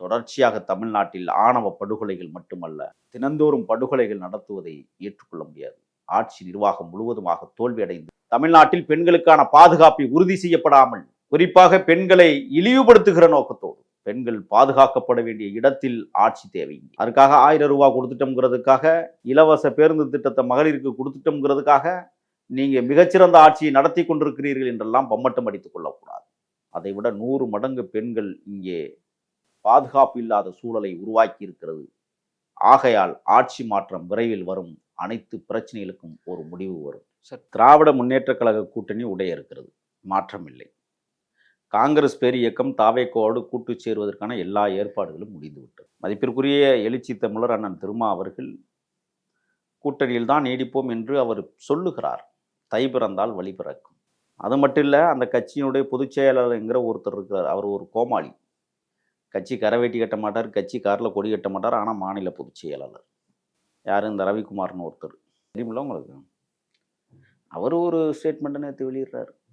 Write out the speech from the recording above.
தொடர்ச்சியாக தமிழ்நாட்டில் ஆணவ படுகொலைகள் மட்டுமல்ல தினந்தோறும் படுகொலைகள் நடத்துவதை ஏற்றுக்கொள்ள முடியாது. ஆட்சி நிர்வாகம் முழுவதுமாக தோல்வியடைந்து தமிழ்நாட்டில் பெண்களுக்கான பாதுகாப்பை உறுதி செய்யப்படாமல் குறிப்பாக பெண்களை இழிவுபடுத்துகிற நோக்கத்தோடு பெண்கள் பாதுகாக்கப்பட வேண்டிய இடத்தில் ஆட்சி தேவை. அதுக்காக ஆயிரம் ரூபாய் கொடுத்துட்டோம்ங்கிறதுக்காக இலவச பேருந்து திட்டத்தை மகளிருக்கு கொடுத்துட்டோம்ங்கிறதுக்காக நீங்கள் மிகச்சிறந்த ஆட்சியை நடத்தி கொண்டிருக்கிறீர்கள் என்றெல்லாம் பம்மட்டம் அடித்துக் கொள்ளக்கூடாது. அதை விட நூறு மடங்கு பெண்கள் இங்கே பாதுகாப்பு இல்லாத சூழலை உருவாக்கி இருக்கிறது ஆகையால் ஆட்சி மாற்றம் விரைவில் வரும். அனைத்து பிரச்சனைகளுக்கும் ஒரு முடிவு வரும். சரி. திராவிட முன்னேற்ற கழக கூட்டணி உடைய இருக்கிறது. மாற்றமில்லை. காங்கிரஸ் பேர் இயக்கம் தாவேக்கோடு கூட்டு சேருவதற்கான எல்லா ஏற்பாடுகளும் முடிந்துவிட்டது. மதிப்பிற்குரிய எழுச்சி தமிழர் அண்ணன் திருமா அவர்கள் கூட்டணியில் தான் நீடிப்போம் என்று அவர் சொல்லுகிறார். தை பிறந்தால் வழி பிறக்கும். அது மட்டும் இல்லை அந்த கட்சியினுடைய பொதுச் செயலாளர்ங்கிற ஒருத்தர் இருக்கிறார். அவர் ஒரு கோமாளி. கட்சி கரவேட்டி கட்ட மாட்டார் கட்சி காரில் கொடி கட்ட மாட்டார் ஆனால் மாநில பொதுச் செயலாளர். யார்? இந்த ரவிக்குமார்னு ஒருத்தர். தெரியுமில்ல உங்களுக்கு? அவர் ஒரு ஸ்டேட்மெண்ட்டை நேற்று வெளியிடுறாரு.